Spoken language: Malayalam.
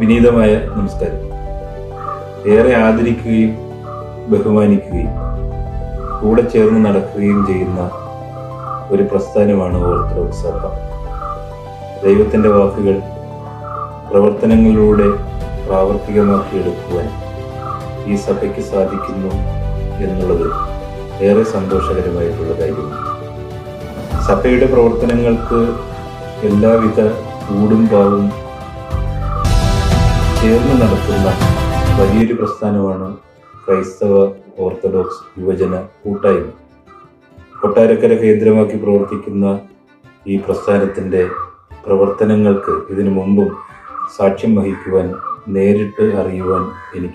വിനീതമായ നമസ്കാരം. ഏറെ ആദരിക്കുകയും ബഹുമാനിക്കുകയും കൂടെ ചേർന്ന് നടക്കുകയും ചെയ്യുന്ന ഒരു പ്രസ്ഥാനമാണ് ഓർത്തഡോക്സ് സഭ. ദൈവത്തിന്റെ വാക്കുകൾ പ്രവർത്തനങ്ങളിലൂടെ പ്രാവർത്തികമാക്കിയെടുക്കുവാൻ ഈ സഭയ്ക്ക് സാധിക്കുന്നു എന്നുള്ളത് ഏറെ സന്തോഷകരമായിട്ടുള്ള കാര്യമാണ്. സഭയുടെ പ്രവർത്തനങ്ങൾക്ക് എല്ലാവിധ ഊടും പാവും ചേർന്ന് നടത്തുന്ന വലിയൊരു പ്രസ്ഥാനമാണ് ക്രൈസ്തവ ഓർത്തഡോക്സ് യുവജന കൂട്ടായ്മ. കൊട്ടാരക്കര കേന്ദ്രമാക്കി പ്രവർത്തിക്കുന്ന ഈ പ്രസ്ഥാനത്തിന്റെ പ്രവർത്തനങ്ങൾക്ക് ഇതിനു മുമ്പും സാക്ഷ്യം വഹിക്കുവാൻ നേരിട്ട് അറിയുവാൻ എനിക്ക്